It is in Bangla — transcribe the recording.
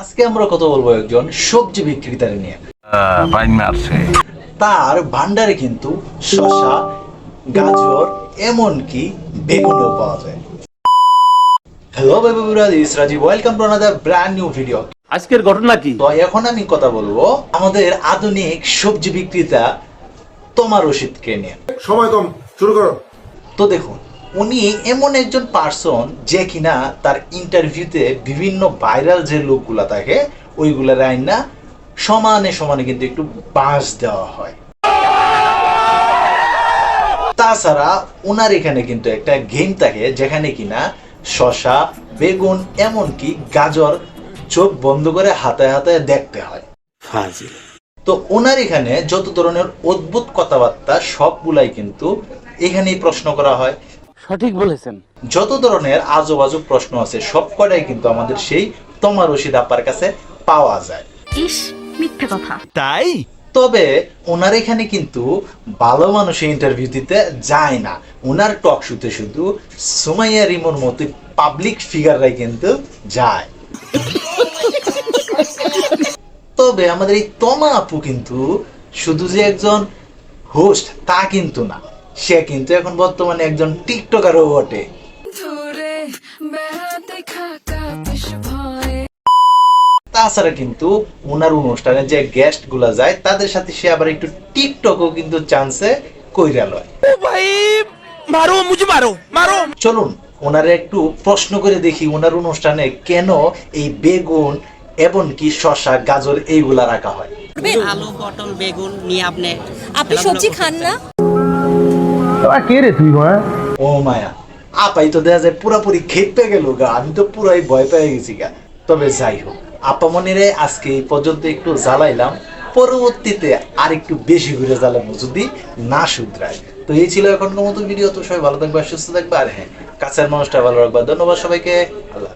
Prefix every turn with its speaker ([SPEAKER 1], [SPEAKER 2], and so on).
[SPEAKER 1] আজকে আমরা কথা বলব একজন সবজি বিক্রেতার নিয়ে। তার ভান্ডারে কিন্তু শসা গাজর এমনকি বেগুনও পাওয়া যায়। Hello this Rajib welcome to another brand new video
[SPEAKER 2] আজকের ঘটনা কি?
[SPEAKER 1] তো এখন আমি কথা বলব আমাদের আধুনিক সবজি বিক্রেতা তোমার রশিদকে নিয়ে।
[SPEAKER 3] সময় কম শুরু করো।
[SPEAKER 1] তো দেখুন উনি এমন একজন পার্সন যে কিনা তার ইন্টারভিউতে বিভিন্ন ভাইরাল যে লোকগুলা থাকে ওইগুলার আইন না সমানে সমানে কিন্তু একটু বাঁশ দেওয়া হয়। তাছাড়া ওনার এখানে কিন্তু একটা গেম থাকে যেখানে কিনা শশা বেগুন এমনকি গাজর চোখ বন্ধ করে হাতে হাতে দেখতে হয়। তো ওনার এখানে যত ধরনের অদ্ভুত কথাবার্তা সবগুলাই কিন্তু এখানেই প্রশ্ন করা হয়।
[SPEAKER 2] সঠিক বলেছেন।
[SPEAKER 1] যত ধরনের আজব আজব প্রশ্ন আছে সব কটাই কিন্তু আমাদের সেই তোমার রশিদ আপার কাছে পাওয়া যায়।
[SPEAKER 4] ইস মিথ্যে কথা।
[SPEAKER 2] তাই?
[SPEAKER 1] তবে ওনার এখানে কিন্তু ভালো মানুষের ইন্টারভিউ দিতে যায় না। ওনার টক শুতে শুধু সুমাইয়া রিমোর মতো পাবলিক ফিগাররাই কিন্তু যায়। তবে আমাদের এই তমা আপু কিন্তু শুধু যে একজন হোস্ট তা কিন্তু না। সে কিন্তু এখন বর্তমানে একজন টিকটকারও বটে। তাছাড়া কিন্তু ওনার অনুষ্ঠানে যে গেস্টগুলা যায় তাদের সাথে সে আবার একটু টিকটকও কিন্তু চান্সে কইরা লয়।
[SPEAKER 2] ভাই মারো মুঝে মারো মারো।
[SPEAKER 1] চলুন ওনারে একটু প্রশ্ন করে দেখি ওনার অনুষ্ঠানে কেন এই বেগুন এমনকি শসা গাজর এইগুলা রাখা হয়।
[SPEAKER 5] আলু পটল বেগুন নিয়ে আপনি
[SPEAKER 4] আপনি সবজি খান না?
[SPEAKER 3] কে তুই মা
[SPEAKER 1] ও মায়া, আপাই তো যায় পুরাপুরি খেপে গেল গা আমি তো পুরাই ভয় পেয়ে গেছি গা। তবে যাই হোক, আপা মনিরে আজকে এই পর্যন্ত একটু জ্বালাইলাম পরবর্তীতে আর একটু বেশি ঘুরে জ্বালাবো যদি না শুধরায়। তো এই ছিল এখনকার মতো ভিডিও তো সবাই ভালো থাকবে, সুস্থ থাকবে, আর হ্যাঁ কাছের মানুষটা ভালো রাখবা। ধন্যবাদ সবাইকে, আল্লাহ।